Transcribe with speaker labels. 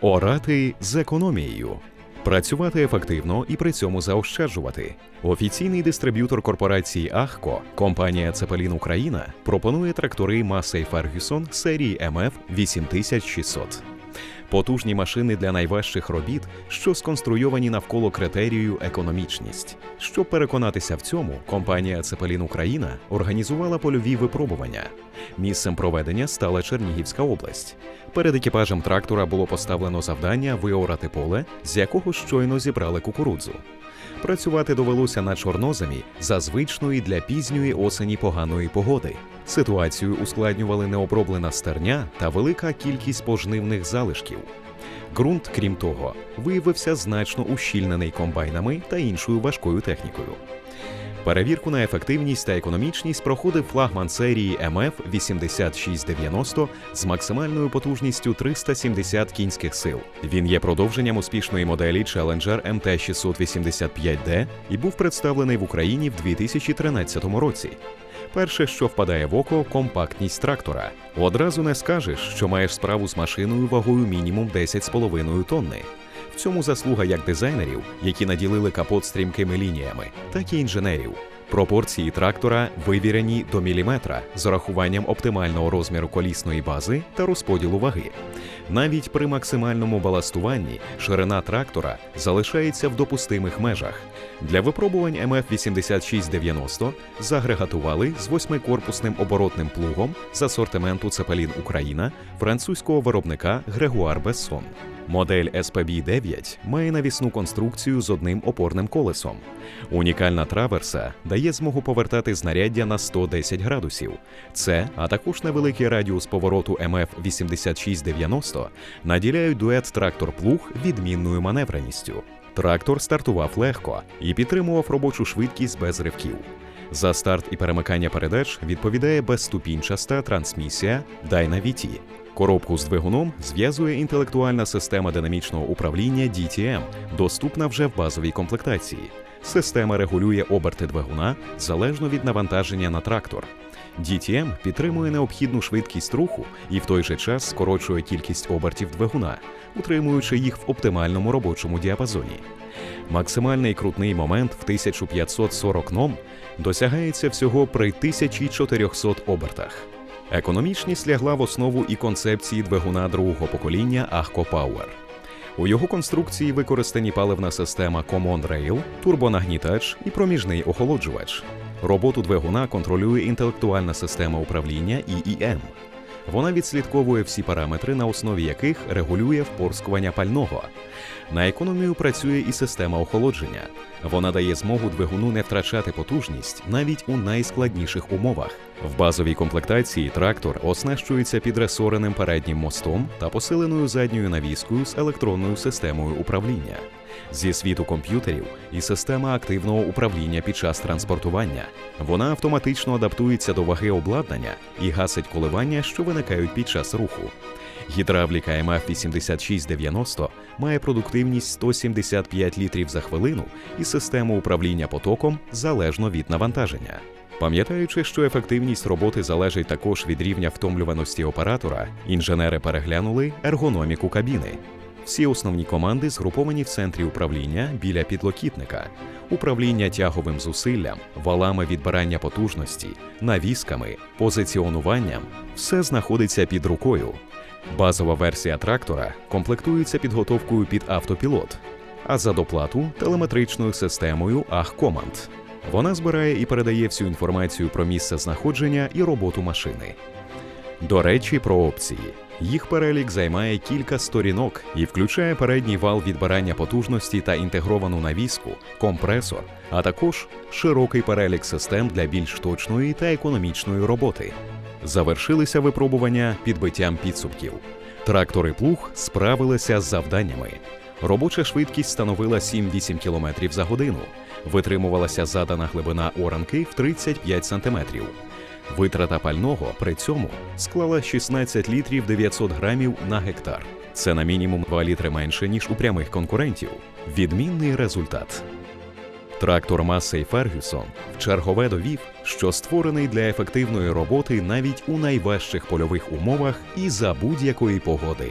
Speaker 1: Орати з економією. Працювати ефективно і при цьому заощаджувати. Офіційний дистриб'ютор корпорації Ахко, компанія Цепелін Україна, пропонує трактори Масей Фергюсон серії МФ 8600. Потужні машини для найважчих робіт, що сконструйовані навколо критерію економічність. Щоб переконатися в цьому, компанія Цепелін Україна організувала польові випробування. Місцем проведення стала Чернігівська область. Перед екіпажем трактора було поставлено завдання виорати поле, з якого щойно зібрали кукурудзу. Працювати довелося на чорноземі за звичної для пізньої осені поганої погоди. Ситуацію ускладнювали необроблена стерня та велика кількість пожнивних залишків. Ґрунт, крім того, виявився значно ущільнений комбайнами та іншою важкою технікою. Перевірку на ефективність та економічність проходив флагман серії МФ 8690 з максимальною потужністю 370 кінських сил. Він є продовженням успішної моделі Challenger MT685D і був представлений в Україні в 2013 році. Перше, що впадає в око, компактність трактора. Одразу не скажеш, що маєш справу з машиною вагою мінімум 10,5 тонни. В цьому заслуга як дизайнерів, які наділили капот стрімкими лініями, так і інженерів. Пропорції трактора вивірені до міліметра з урахуванням оптимального розміру колісної бази та розподілу ваги. Навіть при максимальному баластуванні ширина трактора залишається в допустимих межах. Для випробувань МФ 8690 загрегатували з восьмикорпусним оборотним плугом з асортименту Цепелін Україна французького виробника Грегуар Бессон. Модель SPB 9 має навісну конструкцію з одним опорним колесом. Унікальна траверса дає змогу повертати знаряддя на 110 градусів. Це, а також невеликий радіус повороту МФ 8690 наділяють дует трактор-плуг відмінною маневреністю. Трактор стартував легко і підтримував робочу швидкість без ривків. За старт і перемикання передач відповідає безступінчаста трансмісія Dyna-VT. Коробку з двигуном зв'язує інтелектуальна система динамічного управління DTM, доступна вже в базовій комплектації. Система регулює оберти двигуна залежно від навантаження на трактор. DTM підтримує необхідну швидкість руху і в той же час скорочує кількість обертів двигуна, утримуючи їх в оптимальному робочому діапазоні. Максимальний крутний момент в 1540 ном досягається всього при 1400 обертах. Економічність лягла в основу і концепції двигуна другого покоління Ahco Power. У його конструкції використані паливна система Common Rail, турбонагнітач і проміжний охолоджувач. Роботу двигуна контролює інтелектуальна система управління EEM. Вона відслідковує всі параметри, на основі яких регулює впорскування пального. На економію працює і система охолодження. Вона дає змогу двигуну не втрачати потужність навіть у найскладніших умовах. В базовій комплектації трактор оснащується підресореним переднім мостом та посиленою задньою навіскою з електронною системою управління. Зі світу комп'ютерів і система активного управління під час транспортування. Вона автоматично адаптується до ваги обладнання і гасить коливання, що виникають під час руху. Гідравліка МФ 8690 має продуктивність 175 літрів за хвилину і систему управління потоком залежно від навантаження. Пам'ятаючи, що ефективність роботи залежить також від рівня втомлюваності оператора, інженери переглянули ергономіку кабіни. Всі основні команди згруповані в центрі управління біля підлокітника, управління тяговим зусиллям, валами відбирання потужності, навісками, позиціонуванням все знаходиться під рукою. Базова версія трактора комплектується підготовкою під автопілот, а за доплату телеметричною системою AHCommand. Вона збирає і передає всю інформацію про місце знаходження і роботу машини. До речі, про опції. Їх перелік займає кілька сторінок і включає передній вал відбирання потужності та інтегровану навіску, компресор, а також широкий перелік систем для більш точної та економічної роботи. Завершилися випробування підбиттям підсумків. Трактор і плуг справилися з завданнями. Робоча швидкість становила 7-8 км за годину. Витримувалася задана глибина оранки в 35 см. Витрата пального при цьому склала 16 літрів 900 грамів на гектар. Це на мінімум 2 літри менше, ніж у прямих конкурентів. Відмінний результат. Трактор Масей Фергюсон в чергове довів, що створений для ефективної роботи навіть у найважчих польових умовах і за будь-якої погоди.